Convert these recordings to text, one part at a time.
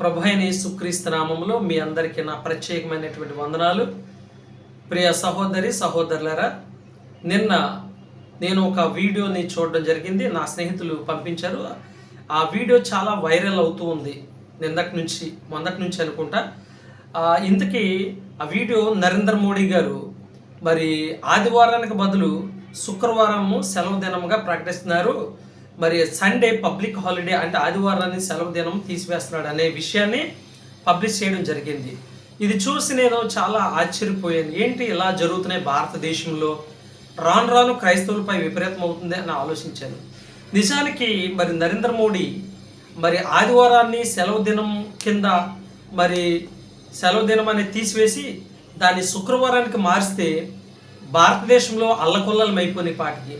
ప్రభు అయిన యేసుక్రీస్తు నామంలో మీ అందరికీ నా ప్రత్యేకమైనటువంటి వందనాలు. ప్రియ సహోదరి సహోదరులరా నిన్న నేను ఒక వీడియోని చూడడం జరిగింది. నా స్నేహితులు పంపించారు. ఆ వీడియో చాలా వైరల్ అవుతూ ఉంది. నిన్నటి నుంచి మొన్నటి నుంచి అనుకుంటా. ఇంతకీ ఆ వీడియో నరేంద్ర మోడీ గారు మరి ఆదివారానికి బదులు శుక్రవారము సెలవు దినముగా ప్రకటిస్తున్నారు. మరి సండే పబ్లిక్ హాలిడే అంటే ఆదివారాన్ని సెలవు దినం తీసివేస్తున్నాడు అనే విషయాన్ని పబ్లిష్ చేయడం జరిగింది. ఇది చూసి నేను చాలా ఆశ్చర్యపోయాను. ఏంటి ఇలా జరుగుతున్నాయి భారతదేశంలో? రాను రాను క్రైస్తవులపై విపరీతం అవుతుంది అని ఆలోచించాను. నిజానికి మరి నరేంద్ర మోడీ మరి ఆదివారాన్ని సెలవు దినం కింద మరి సెలవు దినం అనేది తీసివేసి దాన్ని శుక్రవారానికి మారిస్తే భారతదేశంలో అల్లకొల్లాలం అయిపోయినాయి పాటికి.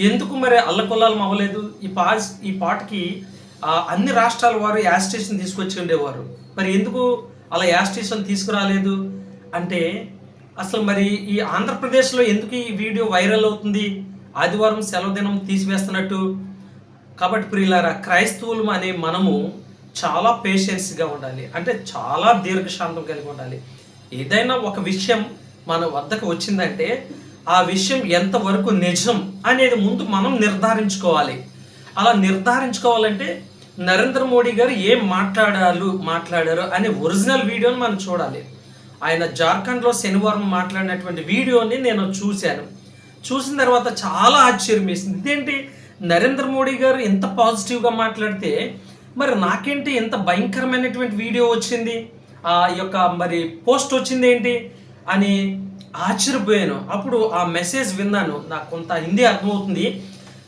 ఎందుకు మరి అల్లకొల్లాలం అవ్వలేదు ఈ పా ఈ పాటకి అన్ని రాష్ట్రాల వారు యాస్టేషన్ తీసుకొచ్చి ఉండేవారు. మరి ఎందుకు అలా యాస్టేషన్ తీసుకురాలేదు? అంటే అసలు మరి ఈ ఆంధ్రప్రదేశ్లో ఎందుకు ఈ వీడియో వైరల్ అవుతుంది? ఆదివారం సెలవు దినం తీసివేస్తున్నట్టు. కాబట్టి ప్రియులారా క్రైస్తవులు అనే మనము చాలా పేషెన్స్గా ఉండాలి. అంటే చాలా దీర్ఘశాంతం కలిగి ఉండాలి. ఏదైనా ఒక విషయం మన వద్దకు వచ్చిందంటే ఆ విషయం ఎంతవరకు నిజం అనేది ముందు మనం నిర్ధారించుకోవాలి. అలా నిర్ధారించుకోవాలంటే నరేంద్ర మోడీ గారు ఏం మాట్లాడారు మాట్లాడారు అనే ఒరిజినల్ వీడియోని మనం చూడాలి. ఆయన జార్ఖండ్లో శనివారం మాట్లాడినటువంటి వీడియోని నేను చూశాను. చూసిన తర్వాత చాలా ఆశ్చర్యం వేసింది ఇదేంటి? నరేంద్ర మోడీ గారు ఎంత పాజిటివ్గా మాట్లాడితే మరి నాకేంటి ఇంత భయంకరమైనటువంటి వీడియో వచ్చింది? ఆ యొక్క మరి పోస్ట్ వచ్చింది ఏంటి అని ఆశ్చర్యపోయాను. అప్పుడు ఆ మెసేజ్ విన్నాను. నాకు కొంత హిందీ అర్థమవుతుంది.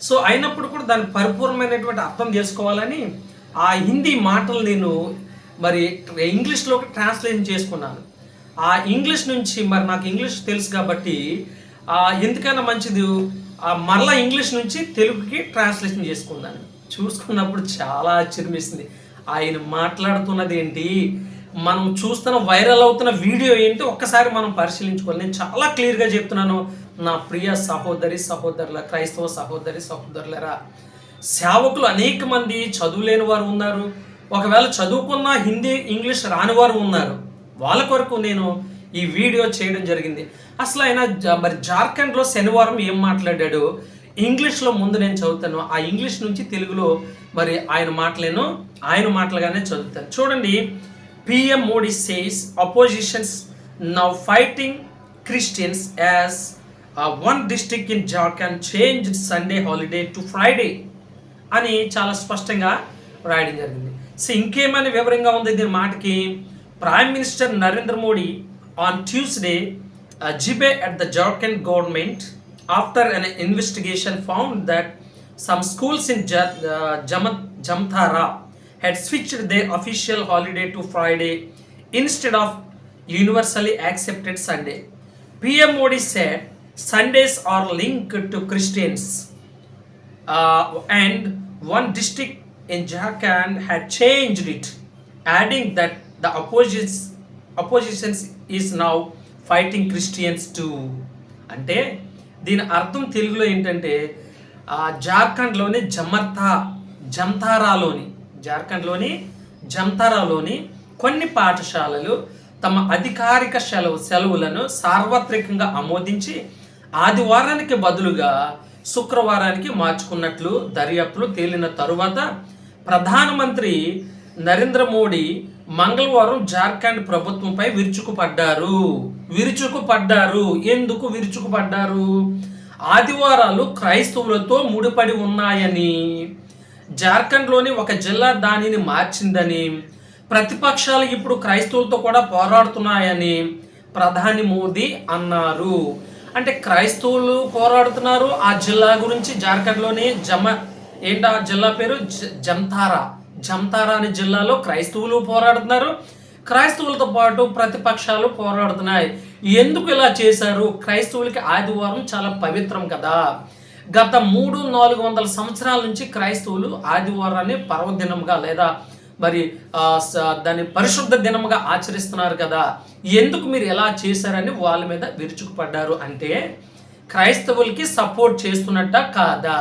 సో అయినప్పుడు కూడా దాని పరిపూర్ణమైనటువంటి అర్థం చేసుకోవాలని ఆ హిందీ మాటలు నేను మరి ఇంగ్లీష్లోకి ట్రాన్స్లేషన్ చేసుకున్నాను. ఆ ఇంగ్లీష్ నుంచి మరి నాకు ఇంగ్లీష్ తెలుసు కాబట్టి ఎందుకైనా మంచిది. మరలా ఇంగ్లీష్ నుంచి తెలుగుకి ట్రాన్స్లేషన్ చేసుకున్నాను చూసుకున్నప్పుడు చాలా ఆశ్చర్యమేసింది. ఆయన మాట్లాడుతున్నది ఏంటి మనం చూస్తున్న వైరల్ అవుతున్న వీడియో ఏంటి ఒక్కసారి మనం పరిశీలించుకోవాలి. నేను చాలా క్లియర్గా చెప్తున్నాను నా ప్రియ సహోదరి సహోదరుల క్రైస్తవ సహోదరి సహోదరులరా సేవకులు అనేక మంది చదువులేని వారు ఉన్నారు. ఒకవేళ చదువుకున్న హిందీ ఇంగ్లీష్ రాని వారు ఉన్నారు. వాళ్ళ కొరకు నేను ఈ వీడియో చేయడం జరిగింది. అసలు ఆయన జ- మరి జార్ఖండ్లో శనివారం ఏం మాట్లాడాడు? ఇంగ్లీష్లో ముందు నేను చదువుతాను. ఆ ఇంగ్లీష్ నుంచి తెలుగులో మరి ఆయన మాటలేను ఆయన మాటలుగానే చదువుతాను. చూడండి PM Modi says oppositions now fighting Christians as one district in Jharkhand change Sunday holiday to Friday అని చాలా స్పష్టంగా రాయడం జరిగింది. సో ఇంకేమని వివరంగా ఉంది దీని మాటకి? Prime minister Narendra Modi on Tuesday jibe at the Jharkhand government after an investigation found that some schools in జమ Jamtara had switched their official holiday to Friday instead of universally accepted Sunday. PM Modi said Sundays are linked to Christians uh, and one district in Jharkhand had changed it, adding that the opposition opposition is now fighting Christians to అంటే దీని అర్థం తెలుగులో ఏంటంటే జార్ఖండ్లోని జమర్తా జంతారాలోని జార్ఖండ్లోని జంతారాలోని కొన్ని పాఠశాలలు తమ అధికారిక సెలవు సెలవులను సార్వత్రికంగా ఆమోదించి ఆదివారానికి బదులుగా శుక్రవారానికి మార్చుకున్నట్లు దర్యాప్తులు తేలిన తరువాత ప్రధానమంత్రి నరేంద్ర మోడీ మంగళవారం జార్ఖండ్ ప్రభుత్వంపై విరుచుకుపడ్డారు. విరుచుకుపడ్డారు. ఎందుకు విరుచుకుపడ్డారు? ఆదివారాలు క్రైస్తవులతో ముడిపడి ఉన్నాయని. జార్ఖండ్లోని ఒక జిల్లా దానిని మార్చిందని ప్రతిపక్షాలు ఇప్పుడు క్రైస్తవులతో కూడా పోరాడుతున్నాయని ప్రధాని మోదీ అన్నారు. అంటే క్రైస్తవులు పోరాడుతున్నారు ఆ జిల్లా గురించి జార్ఖండ్లోని జమ ఏంటి ఆ జిల్లా పేరు? జ- జంతారా. జంతారా అనే జిల్లాలో క్రైస్తవులు పోరాడుతున్నారు. క్రైస్తవులతో పాటు ప్రతిపక్షాలు పోరాడుతున్నాయి. ఎందుకు ఇలా చేశారు? క్రైస్తవులకి ఆదివారం చాలా పవిత్రం కదా. గత మూడు నాలుగు వందల సంవత్సరాల నుంచి క్రైస్తవులు ఆదివారాన్ని పర్వదినంగా లేదా మరి స- దాన్ని పరిశుద్ధ దినంగా ఆచరిస్తున్నారు కదా. ఎందుకు మీరు ఎలా చేశారని వాళ్ళ మీద విరుచుకుపడ్డారు అంటే క్రైస్తవులకి సపోర్ట్ చేస్తున్నట్ట కాదా?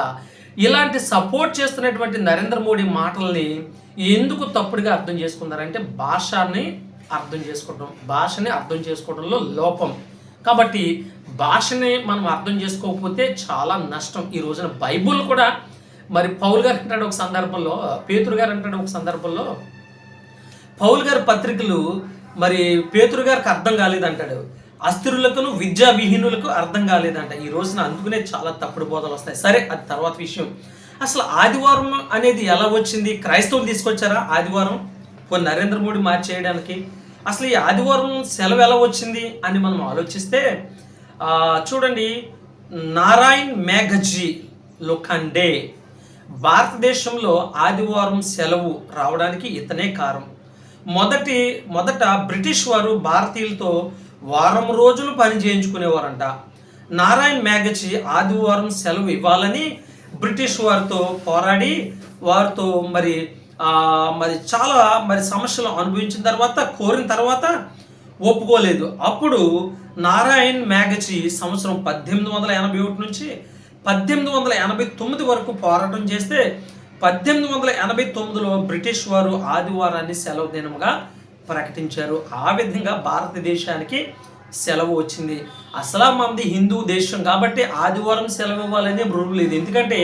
ఇలాంటి సపోర్ట్ చేస్తున్నటువంటి నరేంద్ర మోడీ మాటల్ని ఎందుకు తప్పుడుగా అర్థం చేసుకున్నారంటే భాషని అర్థం చేసుకోవడం భాషని అర్థం చేసుకోవడంలో లోపం. కాబట్టి భాషని మనం అర్థం చేసుకోకపోతే చాలా నష్టం. ఈ రోజున బైబుల్ కూడా మరి పౌల్ గారు అంటాడు ఒక సందర్భంలో పేతురు గారు అంటాడు ఒక సందర్భంలో పౌల్ గారి పత్రికలు మరి పేతురు గారికి అర్థం కాలేదంటాడు. అస్థిరులకును విద్యా విహీనులకు అర్థం కాలేదంట. ఈ రోజున అందుకునే చాలా తప్పుడు బోధలు వస్తాయి. సరే అది తర్వాత విషయం. అసలు ఆదివారం అనేది ఎలా వచ్చింది? క్రైస్తవులు తీసుకొచ్చారా ఆదివారం? కొన్ని నరేంద్ర మోడీ మార్చేయడానికి. అసలు ఈ ఆదివారం సెలవు ఎలా వచ్చింది అని మనం ఆలోచిస్తే చూడండి నారాయణ్ మేఘజీ లోఖండే. భారతదేశంలో ఆదివారం సెలవు రావడానికి ఇతనే కారణం. మొదటి మొదట బ్రిటిష్ వారు భారతీయులతో వారం రోజులు పని చేయించుకునేవారంట. నారాయణ్ మ్యాగజీ ఆదివారం సెలవు ఇవ్వాలని బ్రిటిష్ వారితో పోరాడి వారితో మరి మరి చాలా మరి సమస్యలు అనుభవించిన తర్వాత కోరిన తర్వాత ఒప్పుకోలేదు. అప్పుడు నారాయణ్ మ్యాగజీ సంవత్సరం పద్దెనిమిది వందల ఎనభై ఒకటి నుంచి పద్దెనిమిది వందల ఎనభై తొమ్మిది వరకు పోరాటం చేస్తే పద్దెనిమిది వందల ఎనభై తొమ్మిదిలో బ్రిటిష్ వారు ఆదివారాన్ని సెలవు దినముగా ప్రకటించారు. ఆ విధంగా భారతదేశానికి సెలవు వచ్చింది. అసలు మంది హిందూ దేశం కాబట్టి ఆదివారం సెలవు ఇవ్వాలనే రూల్ లేదు. ఎందుకంటే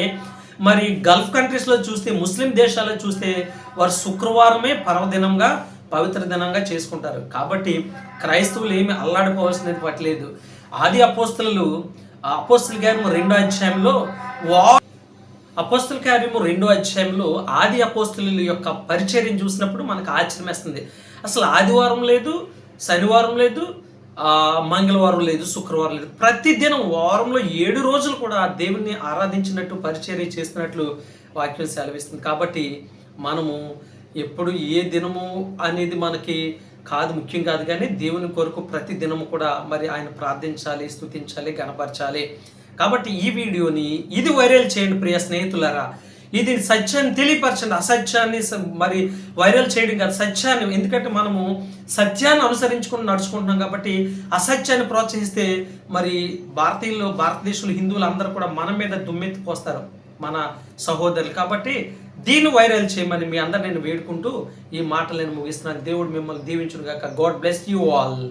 మరి గల్ఫ్ కంట్రీస్లో చూస్తే ముస్లిం దేశాల్లో చూస్తే వారు శుక్రవారమే పర్వదినంగా పవిత్ర దినంగా చేసుకుంటారు. కాబట్టి క్రైస్తవులు ఏమి అల్లాడిపోవాల్సినది పట్టలేదు ఆది అపోస్తులు అపోస్తుల గారు రెండో అధ్యాయంలో వా అపోస్తుల కార్యము రెండో అధ్యాయంలో ఆది అపోస్తుల యొక్క పరిచర్యం చూసినప్పుడు మనకు ఆశ్చర్యమేస్తుంది అసలు ఆదివారం లేదు శనివారం లేదు మంగళవారం లేదు శుక్రవారం లేదు. ప్రతిదినం వారంలో ఏడు రోజులు కూడా దేవుణ్ణి ఆరాధించినట్టు పరిచర్య చేస్తున్నట్లు వాక్యం సెలవిస్తుంది. కాబట్టి మనము ఎప్పుడు ఏ దినము అనేది మనకి కాదు ముఖ్యం కాదు కానీ దేవుని కొరకు ప్రతి దినము కూడా మరి ఆయన ప్రార్థించాలి స్తుతించాలి గణపరచాలి. కాబట్టి ఈ వీడియోని ఇది వైరల్ చేయండి ప్రియ స్నేహితులారా. ఇది సత్యాన్ని తెలియపరచండి. అసత్యాన్ని మరి వైరల్ చేయడం కాదు సత్యాన్ని. ఎందుకంటే మనము సత్యాన్ని అనుసరించుకుని నడుచుకుంటున్నాం కాబట్టి అసత్యాన్ని ప్రోత్సహిస్తే మరి భారతీయులు భారతదేశంలో హిందువులు అందరూ కూడా మన మీద దుమ్మెత్తిపోస్తారు మన సహోదరులు. కాబట్టి దీన్ని వైరల్ చేయమని మీ అందరు నేను వేడుకుంటూ ఈ మాటలు నేను ముగిస్తున్నాను. దేవుడు మిమ్మల్ని దీవించునుగాక. God bless you all.